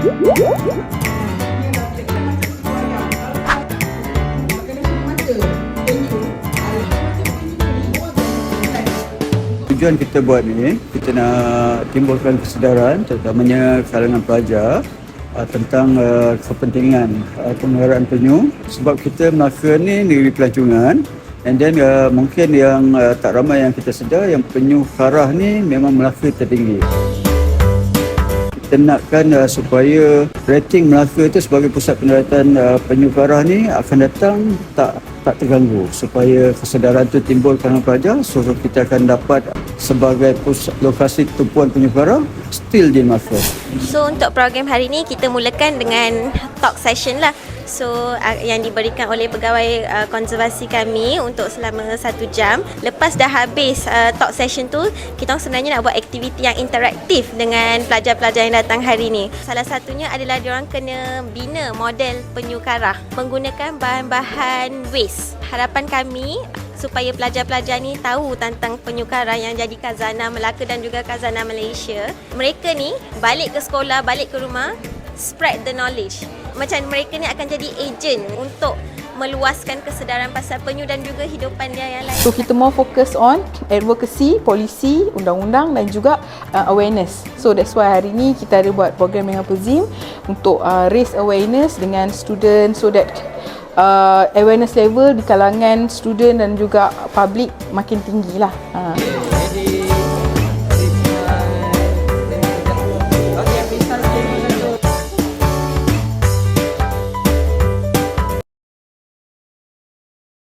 Tujuan kita buat ni, kita nak timbulkan kesedaran terutamanya kalangan pelajar uh, tentang uh, kepentingan uh, pengelaran penyu sebab kita Melaka ni negeri pelancongan and then uh, mungkin yang uh, tak ramai yang kita sedar yang penyu karah ni memang Melaka tertinggi. Kita nakkan uh, supaya rating Melaka itu sebagai pusat pendaratan uh, penyu ni akan datang tak tak terganggu supaya kesedaran itu timbul kalangan pelajar so kita akan dapat sebagai pusat lokasi tumpuan penyu still di Melaka. So untuk program hari ni kita mulakan dengan talk session lah. So uh, yang diberikan oleh pegawai uh, konservasi kami untuk selama satu jam. Lepas dah habis uh, talk session tu, kita sebenarnya nak buat aktiviti yang interaktif dengan pelajar-pelajar yang datang hari ni. Salah satunya adalah diorang kena bina model penyu karah menggunakan bahan-bahan waste. Harapan kami supaya pelajar-pelajar ni tahu tentang penyu karah yang jadi khazanah Melaka dan juga khazanah Malaysia. Mereka ni balik ke sekolah, balik ke rumah, spread the knowledge. Macam mereka ni akan jadi agent untuk meluaskan kesedaran pasal penyu dan juga hidupan dia yang lain. So kita more fokus on advocacy, polisi, undang-undang dan juga uh, awareness. So that's why hari ni kita ada buat program dengan Pezim untuk uh, raise awareness dengan student so that uh, awareness level di kalangan student dan juga public makin tinggi lah. Uh.